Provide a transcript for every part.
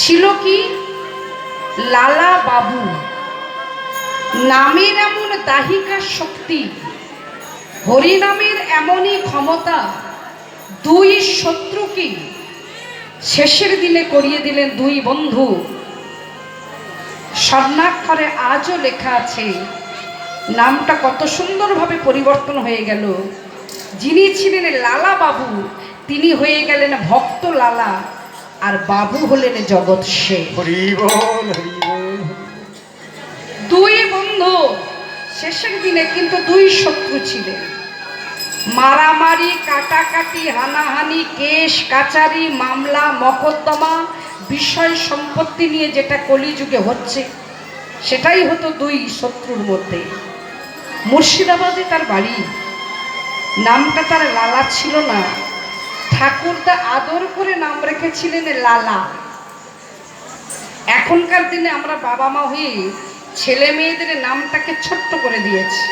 ছিল কি? লালা বাবু। নামের এমন দাহিকা শক্তি, হরিনামের এমনই ক্ষমতা দুই শত্রুকে শেষের দিনে করিয়ে দিলেন দুই বন্ধু। স্বর্ণাক্ষরে আজও লেখা আছে, নামটা কত সুন্দরভাবে পরিবর্তন হয়ে গেল। যিনি ছিলেন লালা বাবু, তিনি হয়ে গেলেন ভক্ত লালা। আর বাবু হলেন জগৎ সে দুই বন্ধু শেষের দিনে কিন্তু দুই শত্রু ছিলেন। মারামারি কাটাকাটি হানাহানি কেশ কাচারি মামলা মকদ্দমা বিষয় সম্পত্তি নিয়ে যেটা কলিযুগে হচ্ছে সেটাই হতো দুই শত্রুর মধ্যে। মুর্শিদাবাদে তার বাড়ি নামটা তার লালা ছিল না। ঠাকুরদা আদর করে নাম রেখেছিলেন লালা। এখনকার দিনে আমরা বাবা মা হয়ে ছেলে মেয়েদের নামটাকে ছোট্ট করে দিয়েছি।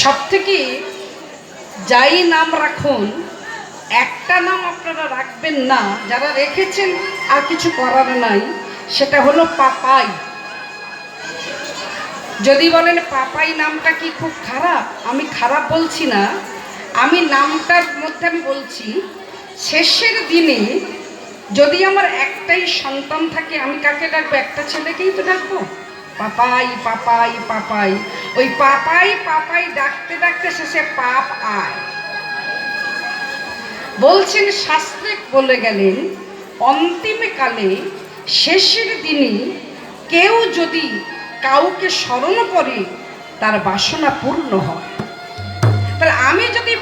সব থেকে যাই নাম রাখুন, একটা নাম আপনারা রাখবেন না, যারা রেখেছেন আর কিছু করার নাই, সেটা হলো পাপাই। যদি বলেন পাপাই নামটা কি খুব খারাপ? আমি খারাপ বলছি না। আমি নামটার মধ্যে আমি বলছি, শেষের দিনে যদি আমার একটাই সন্তান থাকে, আমি কাকে ডাকবো? একটা ছেলেকেই তো ডাকবো? পাপাই পাপাই পাপাই। ওই পাপাই পাপাই ডাকতে ডাকতে শেষে পাপ আয়। বলছেন, শাস্ত্রে বলে গেলেন, অন্তিমে কালে শেষের দিনে কেউ যদি কাউকে স্মরণ করে, তার বাসনা পূর্ণ হয়। তাহলে আমি যদি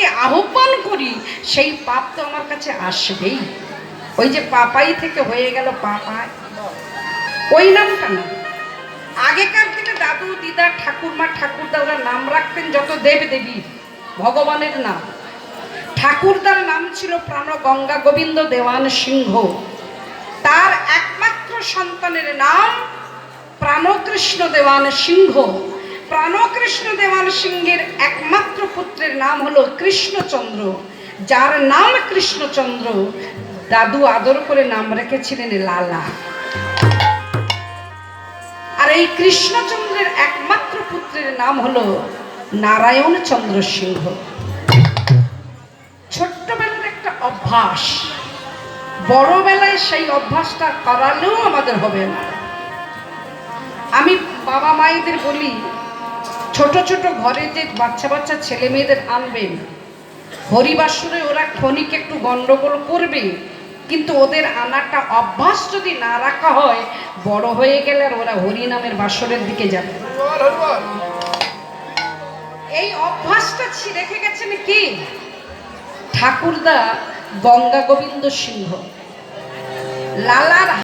পাপকে আহ্বান করি, সেই পাপ তো আমার কাছে আসবেই। ওই যে পাপাই থেকে হয়ে গেল পাপায় ওই নামটা না। আগেকার দিনে দাদু, দিদা, ঠাকুরমা ঠাকুরদা ওরা নাম রাখতেন যত দেব দেবী ভগবানের নাম। ঠাকুরদার নাম ছিল প্রাণ গঙ্গা গোবিন্দ দেওয়ান সিংহ। তার একমাত্র সন্তানের নাম প্রাণকৃষ্ণ দেওয়ান সিংহ। প্রাণকৃষ্ণ দেওয়ান সিংহের একমাত্র পুত্রের নাম হলো কৃষ্ণচন্দ্র, যার নাম কৃষ্ণচন্দ্র। দাদু আদর করে নাম রেখেছিলেন লালা। আর এই কৃষ্ণচন্দ্রের একমাত্র পুত্রের নাম হলো নারায়ণ চন্দ্র সিংহ। ছোট্টবেলার একটা অভ্যাস, বড়বেলায় সেই অভ্যাসটা করালেও আমাদের হবে না। আমি বাবা মায়েদের বলি ছোট ছোট ঘরে যে বাচ্চা বাচ্চা ছেলে মেয়েদের আনবেন হরিবাসরে ওরা ক্ষণিক একটু গন্ডগোল করবে কিন্তু ওদের আনাটা অভ্যাস যদি না রাখা হয় বড় হয়ে গেলে আর ওরা হরিনামের বাসরের দিকে যাবে। এই অভ্যাসটা রেখে গেছেন কি? ঠাকুরদা গঙ্গা গোবিন্দ সিংহ। লালার